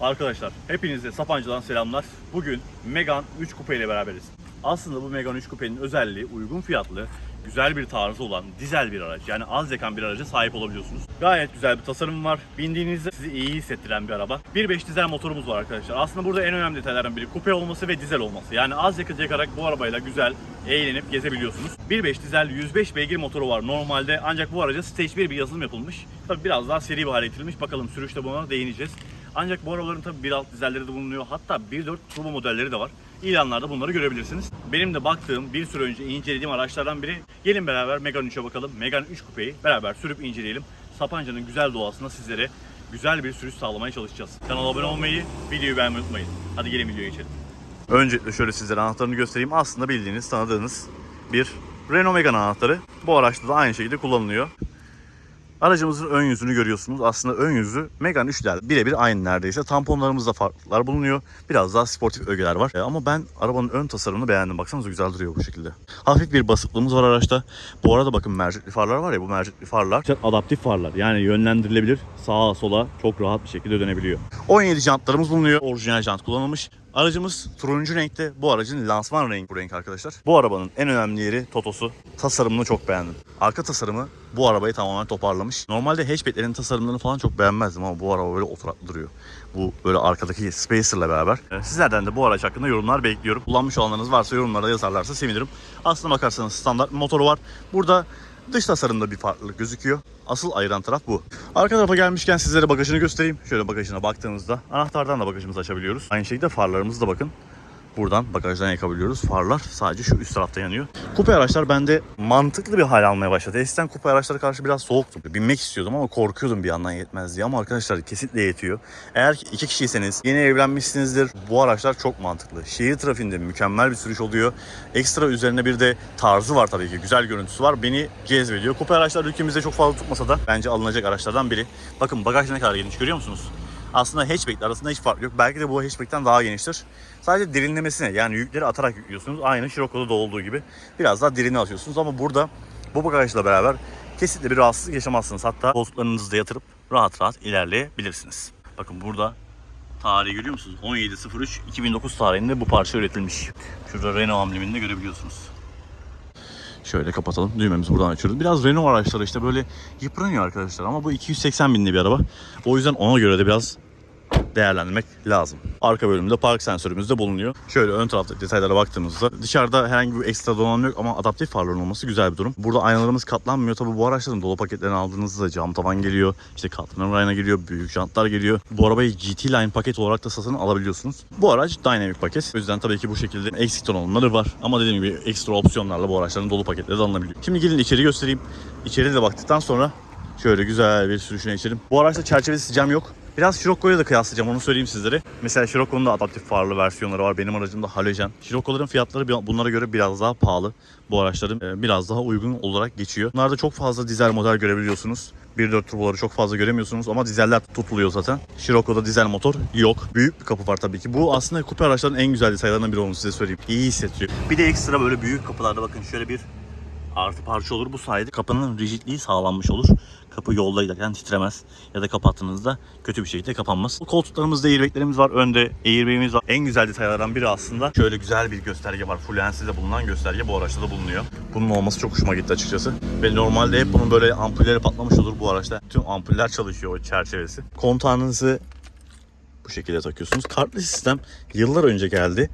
Arkadaşlar hepinize Sapancı'dan selamlar. Bugün Megane 3 Coupe ile beraberiz. Aslında bu Megane 3 Coupe'nin özelliği uygun fiyatlı, güzel bir tarzı olan dizel bir araç. Yani az yakan bir araca sahip olabiliyorsunuz. Gayet güzel bir tasarım var. Bindiğinizde sizi iyi hissettiren bir araba. 1.5 dizel motorumuz var arkadaşlar. Aslında burada en önemli detaylardan biri coupe olması ve dizel olması. Yani az yakıt yakarak bu arabayla güzel eğlenip gezebiliyorsunuz. 1.5 dizel 105 beygir motoru var normalde ancak bu araca Stage 1 bir yazılım yapılmış. Tabi biraz daha seri bir hale getirilmiş. Bakalım sürüşte buna değineceğiz. Ancak bu arabaların tabi 1.6 dizelleri de bulunuyor. Hatta 1.4 turbo modelleri de var. İlanlarda bunları görebilirsiniz. Benim de baktığım bir süre önce incelediğim araçlardan biri. Gelin beraber Megane 3'e bakalım. Megane 3 Coupe'yi beraber sürüp inceleyelim. Sapanca'nın güzel doğasında sizlere güzel bir sürüş sağlamaya çalışacağız. Kanala abone olmayı, videoyu beğenmeyi unutmayın. Hadi gelin videoya geçelim. Öncelikle şöyle sizlere anahtarını göstereyim. Aslında bildiğiniz, tanıdığınız bir Renault Megane anahtarı. Bu araçta da aynı şekilde kullanılıyor. Aracımızın ön yüzünü görüyorsunuz. Aslında ön yüzü Megane 3'ler birebir aynı neredeyse. Tamponlarımızda farklar bulunuyor. Biraz daha sportif ögeler var. E, Ama ben arabanın ön tasarımını beğendim. Baksanıza güzel duruyor bu şekilde. Hafif bir basıklığımız var araçta. Bu arada bakın mercekli farlar var ya bu mercekli farlar. Adaptif farlar yani yönlendirilebilir. Sağa sola çok rahat bir şekilde dönebiliyor. 17 jantlarımız bulunuyor. Orijinal jant kullanılmış. Aracımız turuncu renkte. Bu aracın lansman rengi bu renk arkadaşlar. Bu arabanın en önemli yeri Totosu. Tasarımını çok beğendim. Arka tasarımı bu arabayı tamamen toparlamış. Normalde hatchbacklerin tasarımlarını falan çok beğenmezdim ama bu araba böyle oturaklı duruyor. Bu böyle arkadaki Spacer'la beraber. Ee, Sizlerden de bu araç hakkında yorumlar bekliyorum. Kullanmış olanlarınız varsa yorumlarda yazarlarsa sevinirim. Aslına bakarsanız standart motoru var. Burada Dış tasarımda bir farklılık gözüküyor. Asıl ayıran taraf bu. Arka tarafa gelmişken sizlere bagajını göstereyim. Şöyle bagajına baktığınızda anahtardan da bagajımızı açabiliyoruz. Aynı şekilde farlarımızı da bakın. Buradan bagajdan yakabiliyoruz. Farlar sadece şu üst tarafta yanıyor. Kupe araçlar bende mantıklı bir hal almaya başladı. Eskiden kupe araçlara karşı biraz soğuktum. Binmek istiyordum ama korkuyordum bir yandan yetmez diye. Ama arkadaşlar kesinlikle yetiyor. Eğer ki iki kişiyseniz, yeni evlenmişsinizdir bu araçlar çok mantıklı. Şehir trafiğinde mükemmel bir sürüş oluyor. Ekstra üzerine bir de tarzı var tabii ki. Güzel görüntüsü var. Beni cezbediyor. Kupe araçlar ülkemizde çok fazla tutmasa da bence alınacak araçlardan biri. Bakın bagaj ne kadar geniş görüyor musunuz? Aslında hatchback arasında hiç fark yok. Belki de bu hatchback'ten daha geniştir. Sadece derinlemesine yani yükleri atarak yüklüyorsunuz. Aynı Scirocco'da da olduğu gibi. Biraz daha derine atıyorsunuz ama burada bu bagajla beraber kesinlikle bir rahatsızlık yaşamazsınız. Hatta koltuklarınızı da yatırıp rahat rahat ilerleyebilirsiniz. Bakın burada tarihi görüyor musunuz? 17.03.2009 tarihinde bu parça üretilmiş. Şurada Renault amblemini de görebiliyorsunuz. Şöyle kapatalım. Düğmemizi buradan açıyoruz. Biraz Renault araçları işte böyle yıpranıyor arkadaşlar ama bu 280 binli bir araba. O yüzden ona göre de biraz değerlendirmek lazım. Arka bölümde park sensörümüz de bulunuyor. Şöyle ön taraftaki detaylara baktığımızda dışarıda herhangi bir ekstra donanım yok ama adaptif farların olması güzel bir durum. Burada aynalarımız katlanmıyor. Tabi bu araçların dolu paketlerini aldığınızda cam tavan geliyor. İşte katlanır ayna geliyor. Büyük jantlar geliyor. Bu arabayı GT Line paket olarak da satın alabiliyorsunuz. Bu araç Dynamic paket. O yüzden tabii ki bu şekilde eksik donanımları var. Ama dediğim gibi ekstra opsiyonlarla bu araçların dolu paketleri de alınabiliyor. Şimdi gelin içeri göstereyim. İçeri de baktıktan sonra Şöyle güzel bir sürüşüne geçelim. Bu araçta çerçevesi cam yok. Biraz Scirocco'ya da kıyaslayacağım onu söyleyeyim sizlere. Mesela Scirocco'nun da adaptif farlı versiyonları var. Benim aracımda halojen. Scirocco'ların fiyatları bunlara göre biraz daha pahalı. Bu araçların e, biraz daha uygun olarak geçiyor. Bunlarda çok fazla dizel model görebiliyorsunuz. 1.4 turboları çok fazla göremiyorsunuz ama dizeller tutuluyor zaten. Scirocco'da dizel motor yok. Büyük bir kapı var tabii ki. Bu aslında kupe araçların en güzel detaylarından biri olduğunu size söyleyeyim. İyi hissettiriyor. Bir de ekstra böyle büyük kapılarda bakın şöyle bir artı parça olur. Bu sayede kapının rigidliği sağlanmış olur. Kapı yolda giderken titremez ya da kapattığınızda kötü bir şekilde kapanmaz. Bu koltuklarımızda airbaglerimiz var. Önde airbagimiz var. En güzel detaylardan biri aslında şöyle güzel bir gösterge var. Full bulunan gösterge bu araçta da bulunuyor. Bunun olması çok hoşuma gitti açıkçası. Ve normalde hep bunun böyle ampulleri patlamış olur bu araçta. Tüm ampuller çalışıyor o çerçevesi. Kontağınızı bu şekilde takıyorsunuz. Kartlı sistem yıllar önce geldi.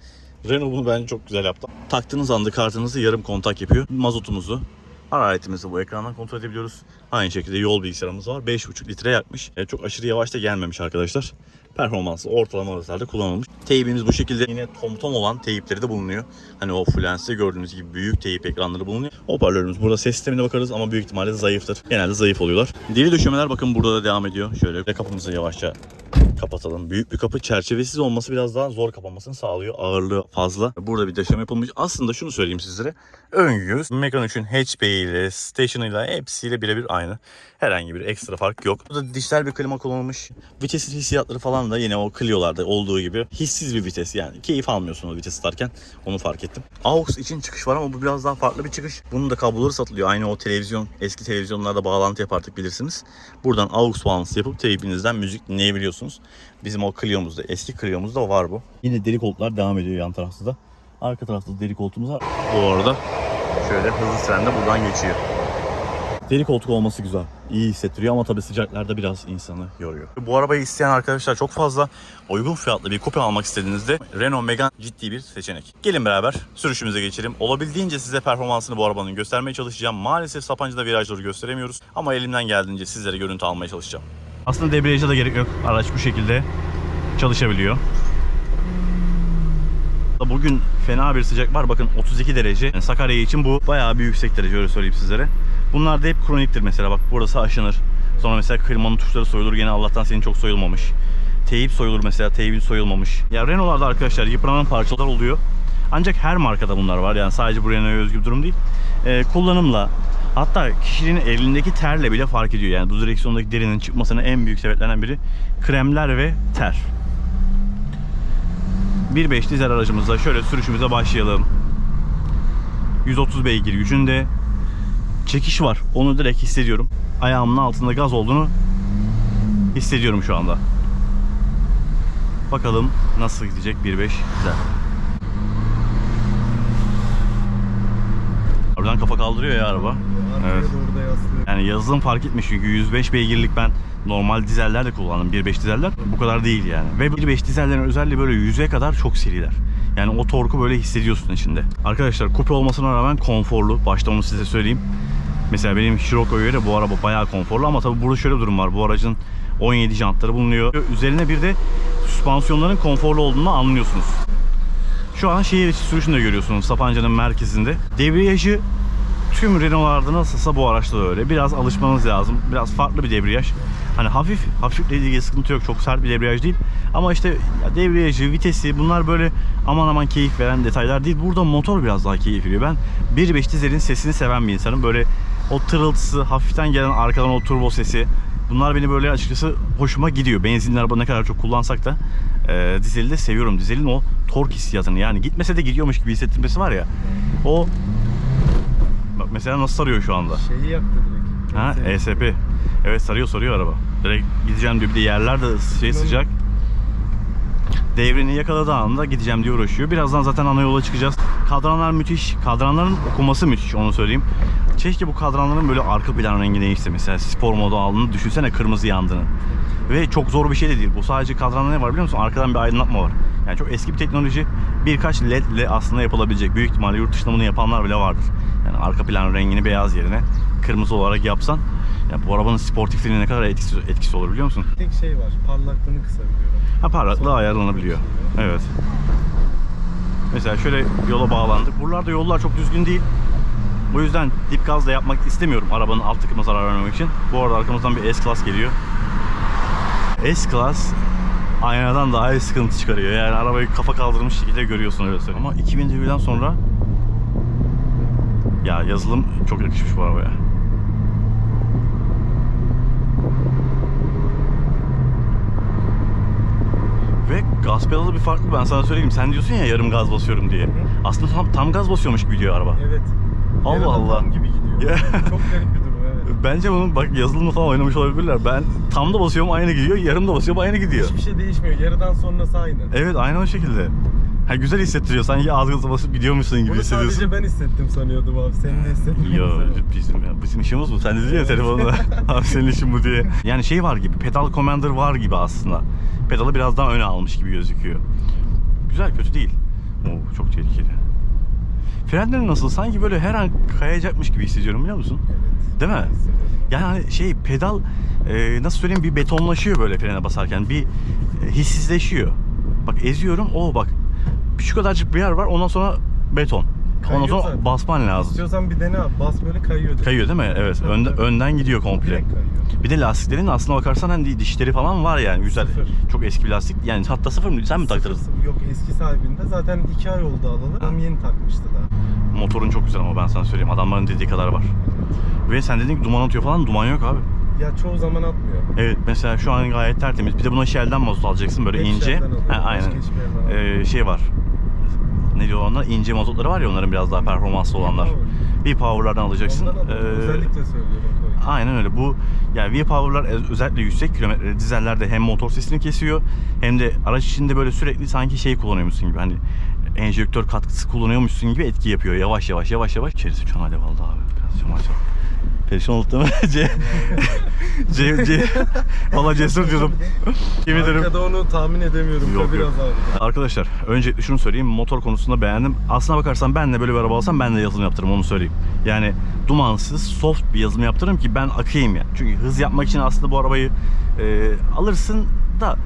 Renault bunu bence çok güzel yaptı. Taktığınız anda kartınızı yarım kontak yapıyor. Mazotumuzu, hararetimizi bu ekrandan kontrol edebiliyoruz. Aynı şekilde yol bilgisayarımız var. 5,5 litre yakmış. E, çok aşırı yavaş da gelmemiş arkadaşlar. Performansı ortalama hızlarda kullanılmış. Teybimiz bu şekilde yine tom tom olan teyipleri de bulunuyor. Hani o Fluence'de gördüğünüz gibi büyük teyip ekranları bulunuyor. Hoparlörümüz burada ses sistemine bakarız ama büyük ihtimalle zayıftır. Genelde zayıf oluyorlar. Deri döşemeler bakın burada da devam ediyor. Şöyle kapımızı yavaşça kapatalım. Büyük bir kapı çerçevesiz olması biraz daha zor kapanmasını sağlıyor. Ağırlığı fazla. Burada bir döşeme yapılmış. Aslında şunu söyleyeyim sizlere. Ön yüz Megane 3'ün hatchback ile station'ıyla hepsiyle birebir aynı. Herhangi bir ekstra fark yok. Burada dijital bir klima kullanılmış. Vitesin hissiyatları falan da yine o Clio'larda olduğu gibi hissiz bir vites yani. Keyif almıyorsunuz vites tutarken. Onu fark ettim. AUX için çıkış var ama bu biraz daha farklı bir çıkış. Bunun da kabloları satılıyor. Aynı o televizyon, eski televizyonlarda bağlantı yapardık bilirsiniz. Buradan AUX bağlantısı yapıp teybinizden müzik dinleyebiliyorsunuz. Bizim o Clio'muzda, eski Clio'muzda var bu. Yine deri koltuklar devam ediyor yan tarafta da. Arka tarafta da deri koltuğumuz var. Bu arada şöyle hızlı tren de buradan geçiyor. Deri koltuk olması güzel. İyi hissettiriyor ama tabii sıcaklarda biraz insanı yoruyor. Bu arabayı isteyen arkadaşlar çok fazla uygun fiyatlı bir kupe almak istediğinizde Renault Megane ciddi bir seçenek. Gelin beraber sürüşümüze geçelim. Olabildiğince size performansını bu arabanın göstermeye çalışacağım. Maalesef Sapancı'da virajları gösteremiyoruz ama elimden geldiğince sizlere görüntü almaya çalışacağım. Aslında debriyaja da gerek yok. Araç bu şekilde çalışabiliyor. Bugün fena bir sıcak var. Bakın 32 derece. Yani Sakarya için bu bayağı bir yüksek derece öyle söyleyeyim sizlere. Bunlar da hep kroniktir mesela. Bak burası aşınır. Sonra mesela klimanın tuşları soyulur. Gene Allah'tan senin çok soyulmamış. Teyip soyulur mesela. Teyibin soyulmamış. Ya Renault'larda arkadaşlar yıpranan parçalar oluyor. Ancak her markada bunlar var. Yani sadece bu Renault'a özgü bir durum değil. Ee, kullanımla hatta kişinin elindeki terle bile fark ediyor. Yani bu direksiyondaki derinin çıkmasının en büyük sebeplerinden biri kremler ve ter. 1.5 dizel aracımızda şöyle sürüşümüze başlayalım. 130 beygir gücünde çekiş var. Onu direkt hissediyorum. Ayağımın altında gaz olduğunu hissediyorum şu anda. Bakalım nasıl gidecek 1.5 dizel. Oradan kafa kaldırıyor ya araba. Arkaya Evet. doğru da yaslıyor. Yani yazılım fark etmiş çünkü 105 beygirlik ben normal dizeller de kullandım. 1.5 dizeller bu kadar değil yani. Ve 1.5 dizellerin özelliği böyle 100'e kadar çok seriler. Yani o torku böyle hissediyorsun içinde. Arkadaşlar kupe olmasına rağmen konforlu. Başta onu size söyleyeyim. Mesela benim Scirocco'ya göre bu araba bayağı konforlu ama tabii burada şöyle bir durum var. Bu aracın 17 jantları bulunuyor. Üzerine bir de süspansiyonların konforlu olduğunu anlıyorsunuz. Şu an şehir içi sürüşünü de görüyorsunuz Sapanca'nın merkezinde. Debriyajı tüm Renault'larda nasılsa bu araçta da öyle. Biraz alışmanız lazım. Biraz farklı bir debriyaj. Hani hafif, hafifle ilgili sıkıntı yok. Çok sert bir debriyaj değil. Ama işte ya debriyajı, vitesi bunlar böyle aman aman keyif veren detaylar değil. Burada motor biraz daha keyif veriyor. Ben 1.5 dizelin sesini seven bir insanım. Böyle o tırıltısı, hafiften gelen arkadan o turbo sesi. Bunlar beni böyle açıkçası hoşuma gidiyor. Benzinli araba ne kadar çok kullansak da e, dizeli de seviyorum. Dizelin o tork hissiyatını yani gitmese de gidiyormuş gibi hissettirmesi var ya. O Bak mesela nasıl sarıyor şu anda. Şeyi yaktı direkt. Ha. ESP. Evet sarıyor sarıyor araba. Direkt gideceğim diyor. Bir de yerler de şey sıcak. Devrini yakaladığı anda gideceğim diye uğraşıyor. Birazdan zaten ana yola çıkacağız. Kadranlar müthiş. Kadranların okuması müthiş onu söyleyeyim. Keşke bu kadranların böyle arka plan rengi değişse. Mesela spor modu aldığını düşünsene kırmızı yandığını. Ve çok zor bir şey de değil. Bu sadece kadranda ne var biliyor musun? Arkadan bir aydınlatma var. Yani çok eski bir teknoloji. Birkaç led ile aslında yapılabilecek. Büyük ihtimalle yurt dışında bunu yapanlar bile vardır. Yani arka plan rengini beyaz yerine kırmızı olarak yapsan ya bu arabanın sportifliğine ne kadar etkisi, etkisi olur biliyor musun? Tek şey var. Parlaklığını kısabiliyorum. Ha parlaklığı ayarlanabiliyor. Evet. Mesela şöyle yola bağlandık. Buralarda yollar çok düzgün değil. Bu yüzden dip gaz da yapmak istemiyorum arabanın alt tıkıma zarar vermemek için. Bu arada arkamızdan bir S-Class geliyor. S-Class aynadan daha iyi sıkıntı çıkarıyor. Yani arabayı kafa kaldırmış şekilde görüyorsun öyle söyleyeyim. Ama 2000 devirden sonra ya yazılım çok yakışmış bu arabaya. Ve gaz pedalı bir farklı ben sana söyleyeyim. Sen diyorsun ya yarım gaz basıyorum diye. Aslında tam, tam gaz basıyormuş gibi gidiyor araba. Evet. Allah Allah. Tam gibi gidiyor. Ya. Çok garip bir durum evet. Bence bunun bak yazılımı falan oynamış olabilirler. Ben tam da basıyorum aynı gidiyor, yarım da basıyorum aynı gidiyor. Hiçbir şey değişmiyor. Yarıdan sonrası aynı. Evet aynı o şekilde. Ha, güzel hissettiriyor. Sanki az gaza basıp gidiyormuşsun gibi Bunu hissediyorsun. sadece ben hissettim sanıyordum abi. Senin de hissettin. Yo bizim, ya, bizim işimiz bu. Sen ya telefonda. Abi senin işin bu diye. Yani şey var gibi. Pedal commander var gibi aslında. Pedalı biraz daha öne almış gibi gözüküyor. Güzel kötü değil. Oo, çok tehlikeli. Frenleri nasıl? Sanki böyle her an kayacakmış gibi hissediyorum biliyor musun? Evet. Değil mi? Yani hani şey pedal e, nasıl söyleyeyim bir betonlaşıyor böyle frene basarken. Bir e, hissizleşiyor. Bak eziyorum. O bak şu kadarcık bir yer var. Ondan sonra beton. Ondan Kayıyor sonra zaten. basman lazım. İstiyorsan bir dene abi. Bas böyle kayıyor. direkt. Kayıyor değil mi? Evet. Tabii. önden gidiyor komple. Direkt kayıyor. Bir de lastiklerin aslına bakarsan hani dişleri falan var yani güzel. Sıfır. Çok eski bir lastik. Yani hatta sıfır mı? Sen mi taktırdın? Sıfır- Yok eski sahibinde. Zaten iki ay oldu alalı. Tam yeni takmıştı da. Motorun çok güzel ama ben sana söyleyeyim. Adamların dediği kadar var. Ve sen dedin ki duman atıyor falan. Duman yok abi. Ya çoğu zaman atmıyor. Evet mesela şu an gayet tertemiz. Bir de buna Shell'den mazot alacaksın böyle Hep ince. Ha, aynen. Ee, şey var. Ne diyor onlar? İnce mazotları var ya onların biraz daha performanslı olanlar. Power. Bir power'lardan alacaksın. Ondan. Ee, Özellikle söylüyorum. Aynen öyle. Bu yani V-Power'lar öz- özellikle yüksek kilometreli dizellerde hem motor sesini kesiyor hem de araç içinde böyle sürekli sanki şey kullanıyormuşsun gibi hani enjektör katkısı kullanıyormuşsun gibi etki yapıyor. Yavaş yavaş yavaş yavaş. İçerisi şu an alev aldı abi. Biraz cam açalım. Perişan olduk değil mi? C, C, C. Valla cesur diyordum. Yemin ederim. Arkada onu tahmin edemiyorum. Yok, biraz yok. Arkadaşlar öncelikle şunu söyleyeyim motor konusunda beğendim. Aslına bakarsan ben de böyle bir araba alsam ben de yazılım yaptırırım onu söyleyeyim. Yani dumansız soft bir yazılım yaptırırım ki ben akayım ya. Çünkü hız yapmak için aslında bu arabayı e, alırsın da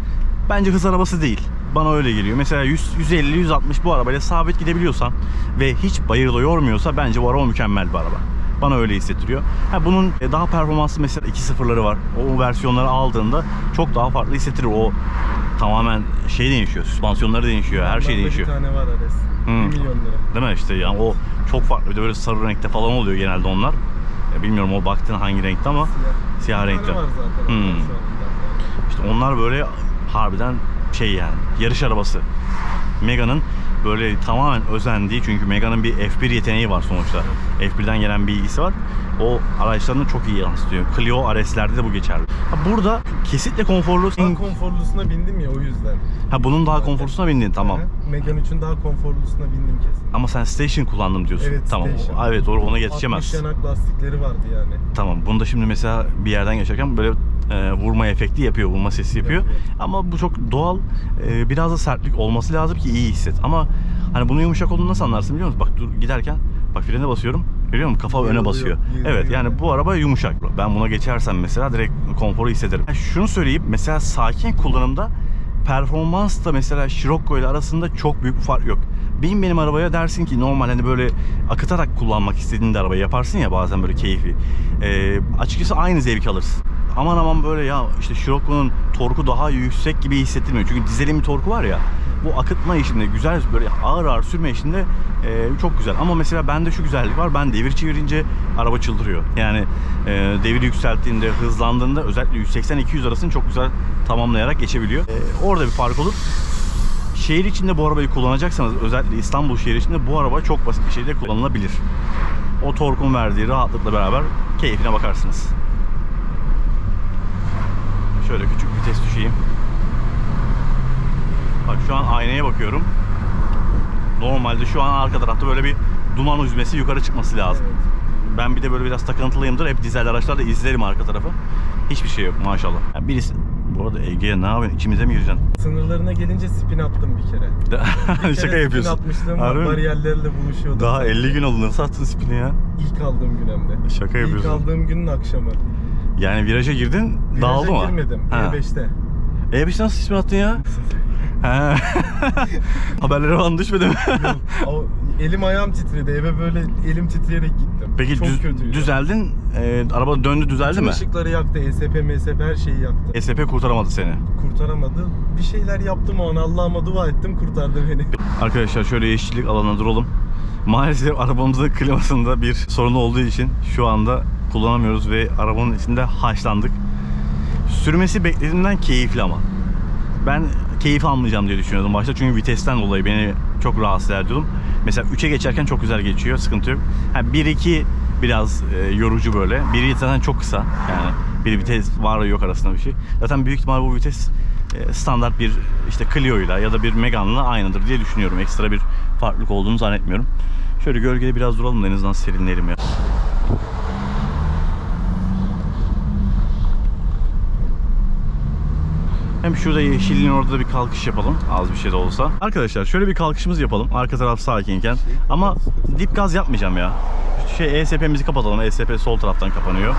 bence hız arabası değil. Bana öyle geliyor. Mesela 100, 150, 160 bu arabayla sabit gidebiliyorsan ve hiç bayırda yormuyorsa bence bu araba mükemmel bir araba. Bana öyle hissettiriyor. Ha, bunun e, daha performanslı mesela 2.0'ları var. O versiyonları aldığında çok daha farklı hissettirir. O tamamen şey değişiyor. Süspansiyonları değişiyor. Her şey değişiyor. Bir tane var Ares. Hmm. 1 milyon lira. Değil mi işte yani o çok farklı. Bir de böyle sarı renkte falan oluyor genelde onlar. Ya bilmiyorum o baktığın hangi renkte ama Siyah. siyah renkte. var zaten. Hmm. İşte onlar böyle harbiden şey yani yarış arabası. Mega'nın böyle tamamen özendiği çünkü Mega'nın bir F1 yeteneği var sonuçta. F1'den gelen bir ilgisi var. O araçlarını çok iyi yansıtıyor. Clio RS'lerde de bu geçerli. Ha, burada kesinlikle konforlu. Daha konforlusuna bindim ya o yüzden. Ha bunun daha konforlusuna bindin tamam. Hı. Megane 3'ün daha konforlusuna bindim kesin. Ama sen station kullandım diyorsun. Evet, tamam. station. Evet doğru ona 60 yetişemez. yanak lastikleri vardı yani. Tamam. Bunda şimdi mesela bir yerden geçerken böyle e, vurma efekti yapıyor, vurma sesi yapıyor. Yapıyor. Ama bu çok doğal. E, biraz da sertlik olması lazım ki iyi hisset. Ama hani bunun yumuşak olduğunu nasıl anlarsın biliyor musun? Bak dur giderken bak frene basıyorum. Görüyor musun? Kafa öne basıyor. Evet yani bu araba yumuşak. Ben buna geçersem mesela direkt konforu hissederim. Ha, Şunu söyleyeyim. Mesela sakin kullanımda performans da mesela Scirocco ile arasında çok büyük bir fark yok. Bin benim arabaya dersin ki normal hani böyle akıtarak kullanmak istediğinde arabayı yaparsın ya bazen böyle keyfi. Ee, açıkçası aynı zevk alırsın. Aman aman böyle ya işte Scirocco'nun torku daha yüksek gibi hissettirmiyor. Çünkü dizelin bir torku var ya bu akıtma işinde güzel böyle ağır ağır sürme işinde e, çok güzel. Ama mesela bende şu güzellik var. Ben devir çevirince araba çıldırıyor. Yani e, devir yükselttiğinde, hızlandığında özellikle 180-200 arasını çok güzel tamamlayarak geçebiliyor. E, orada bir fark olur. Şehir içinde bu arabayı kullanacaksanız özellikle İstanbul şehir içinde bu araba çok basit bir şekilde kullanılabilir. O torkun verdiği rahatlıkla beraber keyfine bakarsınız. Şöyle küçük vites düşeyim. Bak şu an aynaya bakıyorum. Normalde şu an arka tarafta böyle bir duman üzmesi yukarı çıkması lazım. Evet. Ben bir de böyle biraz takıntılıyımdır. Hep dizel araçlarda izlerim arka tarafı. Hiçbir şey yok maşallah. Yani birisi... Bu arada Ege'ye ne yapıyorsun? İçimize mi gireceksin? Sınırlarına gelince spin attım bir kere. Bir Şaka kere yapıyorsun. Spin atmışlığım var. Harbi? Bariyerlerle buluşuyordum. Daha 50 gün oldu. Nasıl attın spini ya? İlk aldığım gün hem de. Şaka İlk yapıyorsun. aldığım günün akşamı. Yani viraja girdin, Viraja dağıldı mı? girmedim. Ha. E5'te. E5 nasıl spin attın ya? He. Haberlere falan düşmedi mi? O, elim ayağım titredi. Eve böyle elim titreyerek gittim. Peki Çok düz- kötüydü. düzeldin, e, araba döndü düzeldi Bütün mi? ışıkları yaktı. ESP, MSP her şeyi yaktı. ESP kurtaramadı seni. Kurtaramadı. Bir şeyler yaptım o an. Allah'ıma dua ettim kurtardı beni. Arkadaşlar şöyle yeşillik alanına duralım. Maalesef arabamızın klimasında bir sorun olduğu için şu anda kullanamıyoruz ve arabanın içinde haşlandık. Sürmesi beklediğimden keyifli ama. Ben keyif almayacağım diye düşünüyordum başta çünkü vitesten dolayı beni çok rahatsız ediyordum. Mesela 3'e geçerken çok güzel geçiyor, sıkıntı yok. Ha 1-2 biraz e, yorucu böyle. Biri zaten çok kısa yani bir vites var yok arasında bir şey. Zaten büyük ihtimal bu vites e, standart bir işte Clio'yla ya da bir Megane'la aynıdır diye düşünüyorum. Ekstra bir farklılık olduğunu zannetmiyorum. Şöyle gölgede biraz duralım da en azından serinleyelim ya. Hem şurada yeşilliğin orada da bir kalkış yapalım. Az bir şey de olsa. Arkadaşlar şöyle bir kalkışımız yapalım. Arka taraf sakinken. Ama dip gaz yapmayacağım ya. Şey ESP'mizi kapatalım. ESP sol taraftan kapanıyor.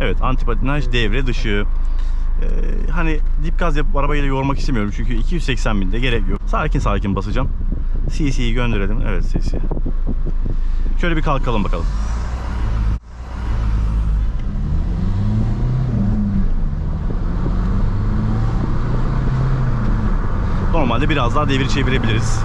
Evet antipatinaj devre dışı. Ee, hani dip gaz yapıp arabayı da yormak istemiyorum. Çünkü 280 binde gerek yok. Sakin sakin basacağım. CC'yi gönderelim. Evet CC. Şöyle bir kalkalım bakalım. Normalde biraz daha devir çevirebiliriz.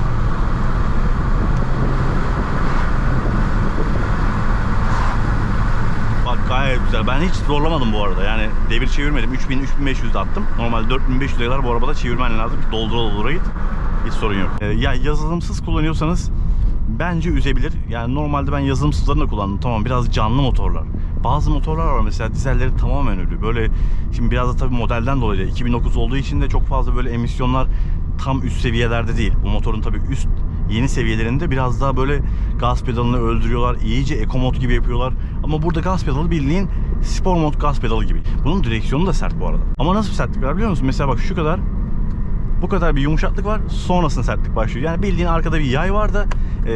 Bak gayet güzel. Ben hiç zorlamadım bu arada. Yani devir çevirmedim. 3000 3500 de attım. Normalde 4500 kadar bu arabada çevirmen lazım. Doldura doldura git. Hiç sorun yok. Ee, ya yazılımsız kullanıyorsanız bence üzebilir. Yani normalde ben yazılımsızlarını da kullandım. Tamam biraz canlı motorlar. Bazı motorlar var mesela dizelleri tamamen ölü. Böyle şimdi biraz da tabii modelden dolayı 2009 olduğu için de çok fazla böyle emisyonlar tam üst seviyelerde değil. Bu motorun tabii üst yeni seviyelerinde biraz daha böyle gaz pedalını öldürüyorlar. iyice eco mod gibi yapıyorlar. Ama burada gaz pedalı bildiğin spor mod gaz pedalı gibi. Bunun direksiyonu da sert bu arada. Ama nasıl bir sertlik var biliyor musun? Mesela bak şu kadar bu kadar bir yumuşaklık var. Sonrasında sertlik başlıyor. Yani bildiğin arkada bir yay var da e,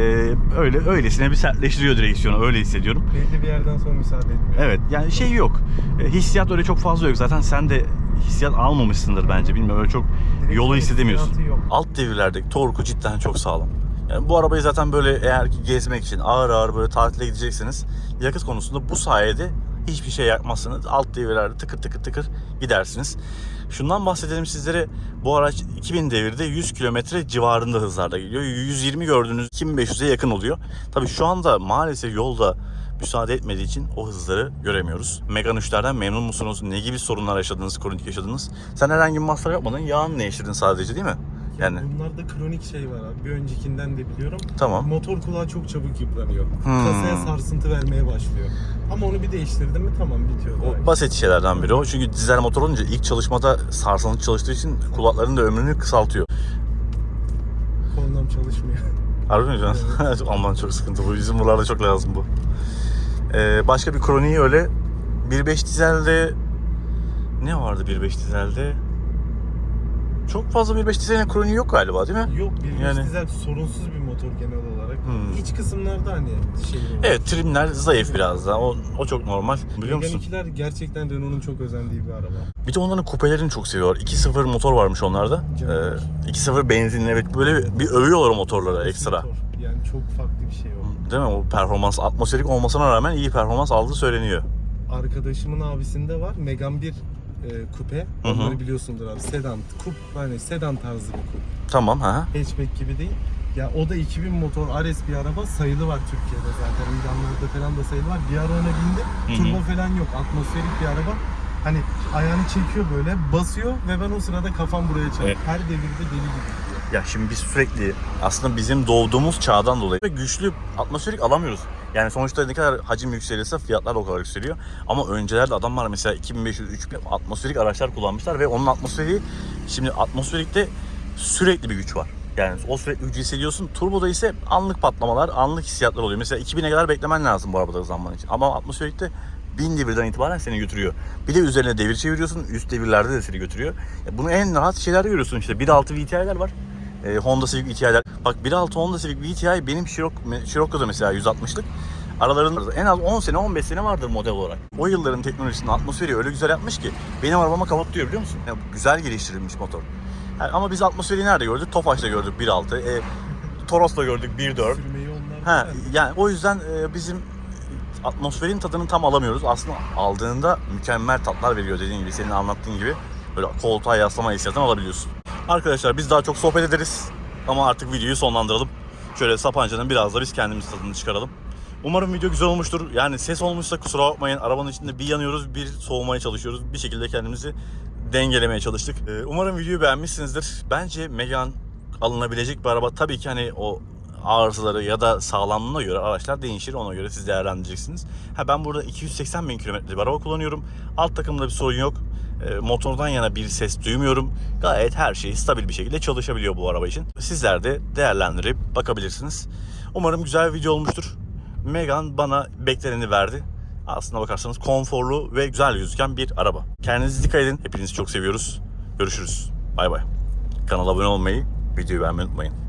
öyle öylesine bir sertleştiriyor direksiyonu. Öyle hissediyorum. Belli bir yerden sonra müsaade etmiyor. Evet yani şey yok. E, hissiyat öyle çok fazla yok. Zaten sen de hissiyat almamışsındır bence. Bilmiyorum öyle çok Direksiyon yolu hissedemiyorsun. Alt devirlerdeki torku cidden çok sağlam. Yani bu arabayı zaten böyle eğer ki gezmek için ağır ağır böyle tatile gidecekseniz yakıt konusunda bu sayede hiçbir şey yakmazsınız. Alt devirlerde tıkır tıkır tıkır gidersiniz. Şundan bahsedelim sizlere. Bu araç 2000 devirde 100 kilometre civarında hızlarda geliyor. 120 gördüğünüz 2500'e yakın oluyor. Tabii şu anda maalesef yolda müsaade etmediği için o hızları göremiyoruz. Megane 3'lerden memnun musunuz? Ne gibi sorunlar yaşadınız, kronik yaşadınız? Sen herhangi bir masraf yapmadın. Yağını değiştirdin sadece değil mi? Yani Bunlarda kronik şey var abi. Bir öncekinden de biliyorum. tamam. Motor kulağı çok çabuk yıpranıyor. Hmm. Kasaya sarsıntı vermeye başlıyor. Ama onu bir değiştirdim mi tamam bitiyor. O basit şeylerden biri o. Çünkü dizel motor olunca ilk çalışmada sarsıntı çalıştığı için kulakların da ömrünü kısaltıyor. Kornam çalışmıyor. Harbi mi canım? Aman çok sıkıntı bu. Bizim buralarda çok lazım bu. Ee, başka bir kroniği öyle. 1.5 dizelde ne vardı 1.5 dizelde? Çok fazla 1.5 dizelin kroniği yok galiba değil mi? Yok bir Yani- dizel sorunsuz bir motor genel olarak. Hmm. İç kısımlarda hani şey var. Evet trimler zayıf biraz daha. O, o çok normal. Biliyor musun? Megane 2'ler gerçekten Renault'un çok özendiği bir araba. Bir de onların kupelerini çok seviyorlar. 2.0 motor varmış onlarda. Canım. Ee, 2.0 benzinli evet böyle bir övüyorlar o motorlara ekstra. Motor. Yani çok farklı bir şey o. Değil mi? O performans atmosferik olmasına rağmen iyi performans aldığı söyleniyor. Arkadaşımın abisinde var. Megane 1 e, kupe. Hı hı. Onları biliyorsundur abi. Sedan. Kup hani sedan tarzı bir kup. Tamam ha. Hatchback gibi değil. Ya o da 2000 motor Ares bir araba sayılı var Türkiye'de zaten. İranlarda falan da sayılı var. Bir ara ona bindim. Hı hı. Turbo falan yok. Atmosferik bir araba. Hani ayağını çekiyor böyle basıyor ve ben o sırada kafam buraya çarpıyor. Evet. Her devirde deli gibi. Ya şimdi biz sürekli aslında bizim doğduğumuz çağdan dolayı güçlü atmosferik alamıyoruz. Yani sonuçta ne kadar hacim yükselirse fiyatlar o kadar yükseliyor. Ama öncelerde adamlar mesela 2500-3000 atmosferik araçlar kullanmışlar ve onun atmosferiği şimdi atmosferikte sürekli bir güç var. Yani o sürekli gücü hissediyorsun. Turboda ise anlık patlamalar, anlık hissiyatlar oluyor. Mesela 2000'e kadar beklemen lazım bu arabada hızlanman için. Ama atmosferikte 1000 devirden itibaren seni götürüyor. Bir de üzerine devir çeviriyorsun. Üst devirlerde de seni götürüyor. Bunu en rahat şeyler görüyorsun işte. 1.6 VTI'ler var. Ee, Honda Civic VTI'ler. Bak 1.6 Honda Civic VTI benim Scirocco, Scirocco'da mesela 160'lık. Aralarında en az 10 sene 15 sene vardır model olarak. O yılların teknolojisinin atmosferi öyle güzel yapmış ki benim arabama kapatlıyor biliyor musun? Yani güzel geliştirilmiş motor. Yani ama biz atmosferi nerede gördük? Tofaş'ta gördük 1.6. E, Toros'ta gördük 1.4. Sürmeyi onlar Ha, yani o yüzden e, bizim atmosferin tadını tam alamıyoruz. Aslında aldığında mükemmel tatlar veriyor dediğin gibi. Senin anlattığın gibi böyle koltuğa yaslama hissiyatını alabiliyorsun. Arkadaşlar biz daha çok sohbet ederiz. Ama artık videoyu sonlandıralım. Şöyle Sapanca'nın biraz da biz kendimiz tadını çıkaralım. Umarım video güzel olmuştur. Yani ses olmuşsa kusura bakmayın. Arabanın içinde bir yanıyoruz, bir soğumaya çalışıyoruz. Bir şekilde kendimizi dengelemeye çalıştık. Ee, Umarım videoyu beğenmişsinizdir. Bence Megane alınabilecek bir araba. Tabii ki hani o arızaları ya da sağlamlığına göre araçlar değişir. Ona göre siz değerlendireceksiniz. Ha ben burada 280 bin kilometre bir araba kullanıyorum. Alt takımda bir sorun yok. E, motordan yana bir ses duymuyorum. Gayet her şey stabil bir şekilde çalışabiliyor bu araba için. Sizler de değerlendirip bakabilirsiniz. Umarım güzel bir video olmuştur. Megane bana bekleneni verdi. Aslına bakarsanız konforlu ve güzel gözüken bir araba. Kendinize dikkat edin. Hepinizi çok seviyoruz. Görüşürüz. Bay bay. Kanala abone olmayı, videoyu beğenmeyi unutmayın.